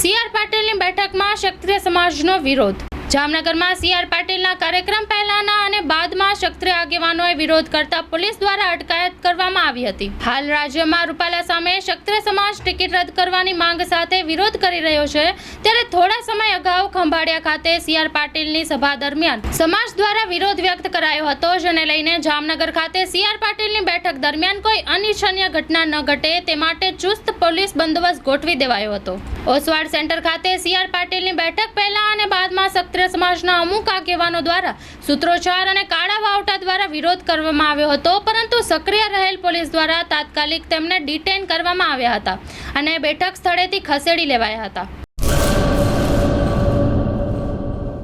CR પાટીલની બેઠકમાં ક્ષત્રિય સમાજનો વિરોધ. જામનગરમાં સીઆર પાટીલના કાર્યક્રમ પહેલાના અને બાદમાં ક્ષત્રિય આગેવાનોએ વિરોધ કરતા પોલીસ દ્વારા અટકાયત કરવામાં આવી હતી. હાલ રાજ્યમાં રૂપાલા સામે ક્ષત્રિય સમાજ ટિકિટ રદ કરવાની માંગ સાથે વિરોધ કરી રહ્યો છે, ત્યારે થોડા ખંભાળિયા ખાતે સીઆર પાટીલની સભા દરમિયાન સમાજ દ્વારા વિરોધ વ્યક્ત કરાયો હતો, જેને લઈને જામનગર ખાતે સીઆર પાટીલની બેઠક દરમિયાન કોઈ અનિચ્છનીય ઘટના ન ઘટે, તે માટે ચુસ્ત પોલીસ બંદોબસ્ત ગોઠવી દેવાયો હતો. ઓસવાડ સેન્ટર ખાતે સીઆર પાટીલની બેઠક પહેલા અને બાદમાં ક્ષત્રિય સમાજના અમુક આગેવાનો દ્વારા સૂત્રોચ્ચાર અને કાળા વાવટા દ્વારા વિરોધ કરવામાં આવ્યો હતો, પરંતુ સક્રિય રહેલ પોલીસ દ્વારા તાત્કાલિક તેમને ડિટેન કરવામાં આવ્યા હતા અને બેઠક સ્થળેથી ખસેડી લેવાયા હતા.